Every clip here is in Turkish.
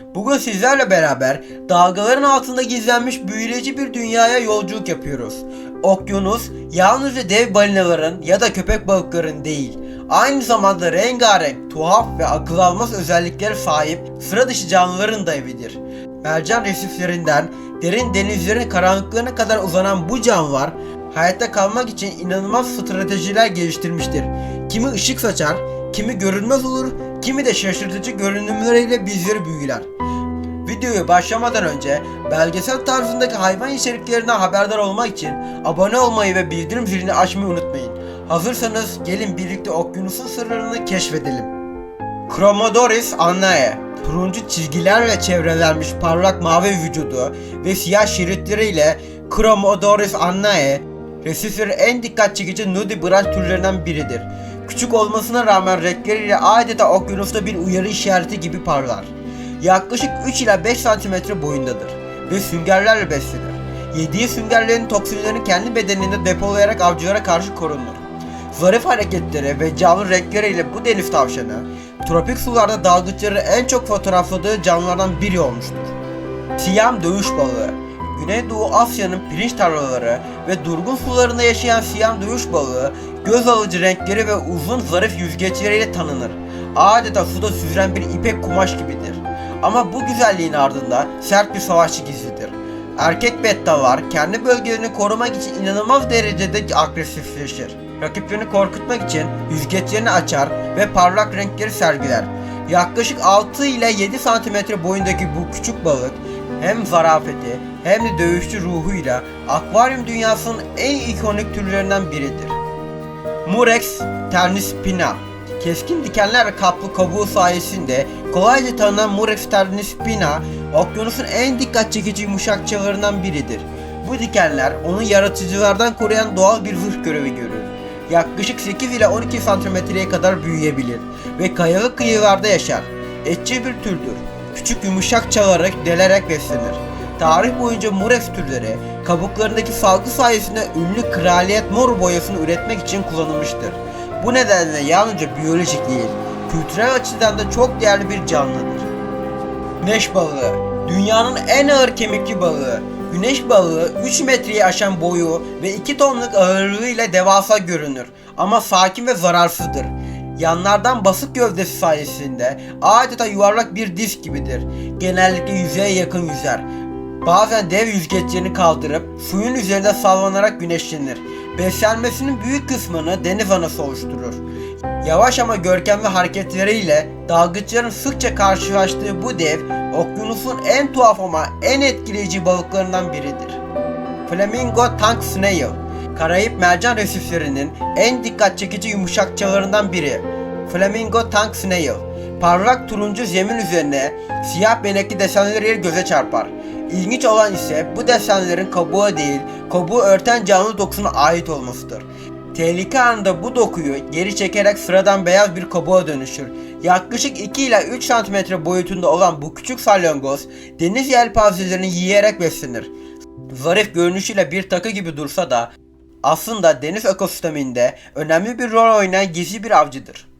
Bugün sizlerle beraber dalgaların altında gizlenmiş büyüleyici bir dünyaya yolculuk yapıyoruz. Okyanus yalnızca dev balinaların ya da köpek balıkların değil, aynı zamanda rengarenk, tuhaf ve akıl almaz özelliklere sahip sıra dışı canlıların da evidir. Mercan resiflerinden derin denizlerin karanlıklarına kadar uzanan bu canlılar hayatta kalmak için inanılmaz stratejiler geliştirmiştir. Kimi ışık saçar, kimi görünmez olur, kimi de şaşırtıcı görünümleriyle bizleri büyüler. Videoyu başlamadan önce belgesel tarzındaki hayvan içeriklerinden haberdar olmak için abone olmayı ve bildirim zilini açmayı unutmayın. Hazırsanız gelin birlikte okyanusun sırlarını keşfedelim. Chromodoris annae Turuncu çizgilerle çevrelenmiş parlak mavi vücudu ve siyah şeritleriyle Chromodoris annae Resiflerin en dikkat çekici nudibranch türlerinden biridir. Küçük olmasına rağmen renkleriyle adeta okyanusta bir uyarı işareti gibi parlar. Yaklaşık 3 ila 5 cm boyundadır ve süngerlerle beslenir. Yediği süngerlerin toksinlerini kendi bedeninde depolayarak avcılara karşı korunur. Zarif hareketleri ve canlı renkleriyle bu deniz tavşanı, tropik sularda dalgıçları en çok fotoğrafladığı canlılardan biri olmuştur. Siyam dövüş balığı Güneydoğu Asya'nın pirinç tarlaları ve durgun sularında yaşayan siyam dövüş balığı göz alıcı renkleri ve uzun zarif yüzgeçleriyle tanınır. Adeta suda süzülen bir ipek kumaş gibidir. Ama bu güzelliğin ardında sert bir savaşçı gizlidir. Erkek bettalar kendi bölgelerini korumak için inanılmaz derecede agresifleşir. Rakiplerini korkutmak için yüzgeçlerini açar ve parlak renkleri sergiler. Yaklaşık 6 ile 7 cm boyundaki bu küçük balık hem zarafeti hem de dövüşçü ruhuyla akvaryum dünyasının en ikonik türlerinden biridir. Murex ternispina Keskin dikenler kaplı kabuğu sayesinde kolayca tanınan Murex ternispina okyanusun en dikkat çekici yumuşakçalarından biridir. Bu dikenler onu yaratıcılardan koruyan doğal bir zırh görevi görür. Yaklaşık 8 ile 12 santimetreye kadar büyüyebilir ve kayalık kıyılarda yaşar. Etçi bir türdür. Küçük yumuşak çalarak delerek beslenir. Tarih boyunca Murex türleri kabuklarındaki salgı sayesinde ünlü kraliyet mor boyasını üretmek için kullanılmıştır. Bu nedenle yalnızca biyolojik değil, kültürel açıdan da çok değerli bir canlıdır. Güneş balığı Dünyanın en ağır kemikli balığı. Güneş balığı 3 metreyi aşan boyu ve 2 tonluk ağırlığıyla devasa görünür ama sakin ve zararsızdır. Yanlardan basık gövdesi sayesinde adeta yuvarlak bir disk gibidir. Genellikle yüzeye yakın yüzer. Bazen dev yüzgeçlerini kaldırıp suyun üzerinde sallanarak güneşlenir. Beslenmesinin büyük kısmını deniz anası oluşturur. Yavaş ama görkemli hareketleriyle dalgıçların sıkça karşılaştığı bu dev, okyanusun en tuhaf ama en etkileyici balıklarından biridir. Flamingo Tank Snail, Karayip mercan resiflerinin en dikkat çekici yumuşakçalarından biri. Flamingo Tank Snail, parlak turuncu zemin üzerine siyah benekli desenleriyle göze çarpar. İlginç olan ise bu desenlerin kabuğa değil, kabuğu örten canlı dokusuna ait olmasıdır. Tehlike anında bu dokuyu geri çekerek sıradan beyaz bir kabuğa dönüşür. Yaklaşık 2 ila 3 cm boyutunda olan bu küçük salyangoz deniz yelpazelerini yiyerek beslenir. Zarif görünüşüyle bir takı gibi dursa da aslında deniz ekosisteminde önemli bir rol oynayan gizli bir avcıdır.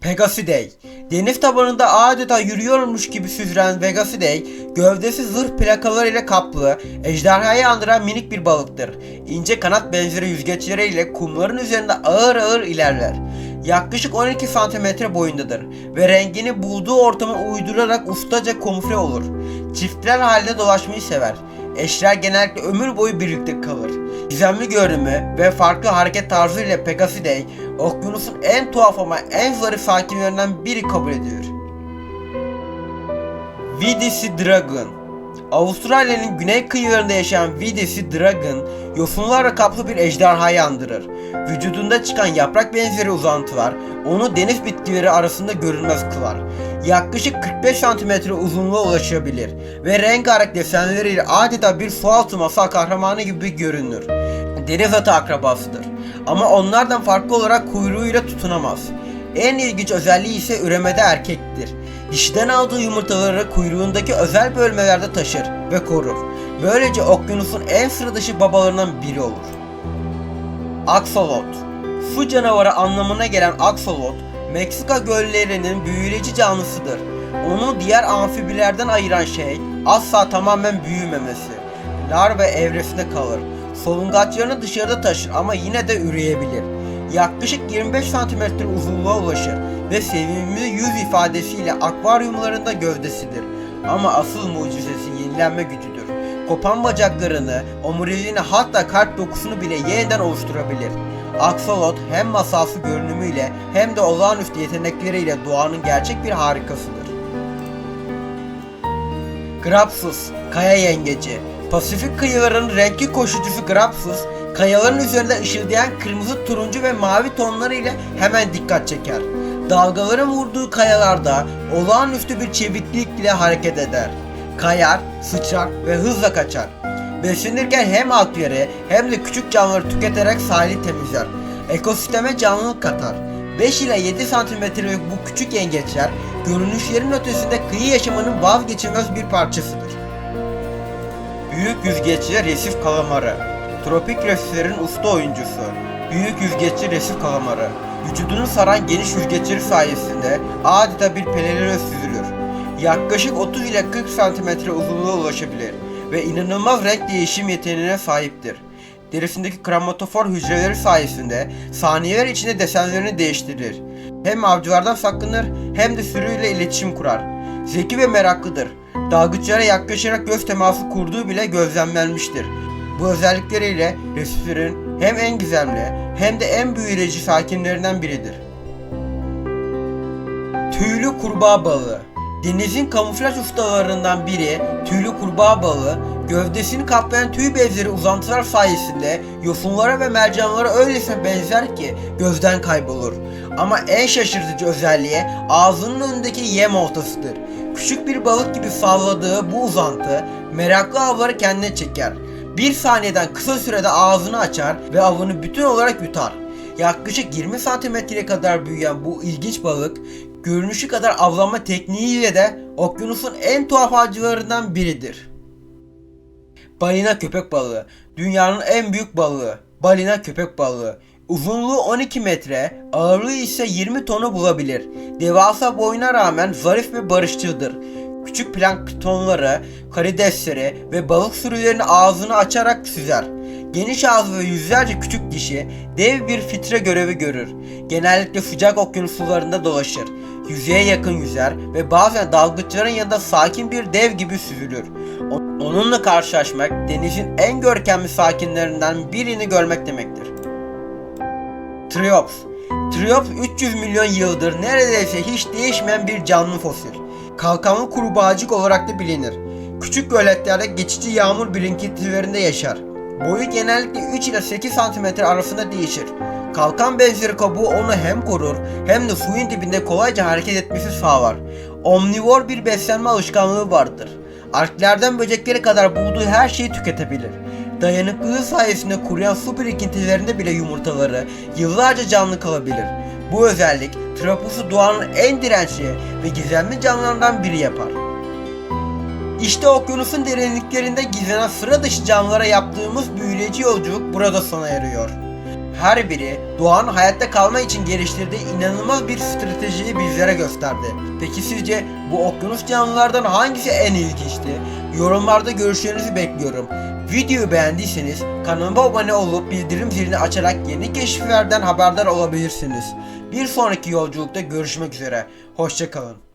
Pegasidae Deniz tabanında adeta yürüyormuş gibi süzülen Pegasidae, gövdesi zırh plakalarıyla kaplı, ejderhayı andıran minik bir balıktır. İnce kanat benzeri yüzgeçleriyle kumların üzerinde ağır ağır ilerler. Yaklaşık 12 cm boyundadır ve rengini bulduğu ortama uydurarak ustaca kamufle olur. Çiftler halinde dolaşmayı sever. Eşler genellikle ömür boyu birlikte kalır. Gizemli görünümü ve farklı hareket tarzıyla Pegasidae, okyanusun en tuhaf ama en zarif sakinlerinden biri kabul edilir. Vidisi Dragon Avustralya'nın güney kıyılarında yaşayan Vidisi Dragon, yosunlarla kaplı bir ejderhayı andırır. Vücudunda çıkan yaprak benzeri uzantılar onu deniz bitkileri arasında görünmez kılar. Yaklaşık 45 cm uzunluğa ulaşabilir ve rengarenk desenleriyle adeta bir sualtı masal kahramanı gibi görünür. Deniz atı akrabasıdır. Ama onlardan farklı olarak kuyruğuyla tutunamaz. En ilginç özelliği ise üremede erkektir. Dişiden aldığı yumurtaları kuyruğundaki özel bölmelerde taşır ve korur. Böylece okyanusun en sıra dışı babalarından biri olur. Axolot Su canavarı anlamına gelen aksolot, Meksika göllerinin büyüleyici canlısıdır. Onu diğer amfibilerden ayıran şey asla tamamen büyümemesi. Larva evresinde kalır. Solungaçlarını dışarıda taşır ama yine de üreyebilir. Yaklaşık 25 cm uzunluğa ulaşır ve sevimli yüz ifadesiyle akvaryumlarında gövdesidir. Ama asıl mucizesi yenilenme gücüdür. Kopan bacaklarını, omuriliğini hatta kalp dokusunu bile yeniden oluşturabilir. Aksolot hem masalsı görünümüyle hem de olağanüstü yetenekleriyle doğanın gerçek bir harikasıdır. Grapsus, kaya yengeci. Pasifik kıyıların renkli koşucusu Grapsus, kayaların üzerinde ışıldayan kırmızı, turuncu ve mavi tonları ile hemen dikkat çeker. Dalgaların vurduğu kayalarda olağanüstü bir çeviklik ile hareket eder. Kayar, sıçrar ve hızla kaçar. Beslenirken hem alt yere hem de küçük canlıları tüketerek sahili temizler. Ekosisteme canlılık katar. 5 ile 7 santimetrelik bu küçük yengeçler görünüşlerin ötesinde kıyı yaşamının vazgeçilmez bir parçasıdır. Büyük yüzgeçli resif kalamarı Tropik resiflerin usta oyuncusu Büyük yüzgeçli resif kalamarı Vücudunu saran geniş yüzgeçleri sayesinde adeta bir pelerine süzülür. Yaklaşık 30 ile 40 santimetre uzunluğa ulaşabilir ve inanılmaz renk değişim yeteneğine sahiptir. Derisindeki kromatofor hücreleri sayesinde saniyeler içinde desenlerini değiştirir. Hem avcılardan saklanır hem de sürüyle iletişim kurar. Zeki ve meraklıdır. Dalgıçlara yaklaşarak göz teması kurduğu bile gözlemlenmiştir. Bu özellikleriyle resiflerin hem en gizemli hem de en büyüleyici sakinlerinden biridir. Tüylü kurbağa balığı Denizin kamuflaj ustalarından biri tüylü kurbağa balığı gövdesini kaplayan tüy bezleri uzantılar sayesinde yosunlara ve mercanlara öylesine benzer ki gözden kaybolur. Ama en şaşırtıcı özelliği ağzının önündeki yem oltasıdır. Küçük bir balık gibi salladığı bu uzantı meraklı avları kendine çeker. Bir saniyeden kısa sürede ağzını açar ve avını bütün olarak yutar. Yaklaşık 20 santimetreye kadar büyüyen bu ilginç balık görünüşü kadar avlanma tekniğiyle de okyanusun en tuhaf avcılarından biridir. Balina köpek balığı dünyanın en büyük balığı. Balina köpek balığı Uzunluğu 12 metre, ağırlığı ise 20 tonu bulabilir. Devasa boyuna rağmen zarif ve barışçıldır. Küçük planktonları, karidesleri ve balık sürülerini ağzını açarak süzer. Geniş ağzı ve yüzlerce küçük dişi dev bir fitre görevi görür. Genellikle sıcak okyanus sularında dolaşır. Yüzeye yakın yüzer ve bazen dalgıçların yanında sakin bir dev gibi süzülür. Onunla karşılaşmak denizin en görkemli sakinlerinden birini görmek demektir. Triops. Triops 300 milyon yıldır neredeyse hiç değişmeyen bir canlı fosil. Kalkanlı kurbağacık olarak da bilinir. Küçük göletlerde geçici yağmur birikintilerinde yaşar. Boyu genellikle 3 ile 8 cm arasında değişir. Kalkan benzeri kabuğu onu hem korur hem de suyun dibinde kolayca hareket etmesi sağlar. Omnivor bir beslenme alışkanlığı vardır. Arklerden böceklere kadar bulduğu her şeyi tüketebilir. Dayanıklılığı sayesinde kuruyan su birikintilerinde bile yumurtaları yıllarca canlı kalabilir. Bu özellik Trapus'u doğanın en dirençli ve gizemli canlılarından biri yapar. İşte okyanusun derinliklerinde gizlenen sıra dışı canlılara yaptığımız büyüleyici yolculuk burada sona eriyor. Her biri doğanın hayatta kalma için geliştirdiği inanılmaz bir stratejiyi bizlere gösterdi. Peki sizce bu okyanus canlılardan hangisi en ilginçti? Yorumlarda görüşlerinizi bekliyorum. Videoyu beğendiyseniz kanalıma abone olup bildirim zilini açarak yeni keşiflerden haberdar olabilirsiniz. Bir sonraki yolculukta görüşmek üzere. Hoşçakalın.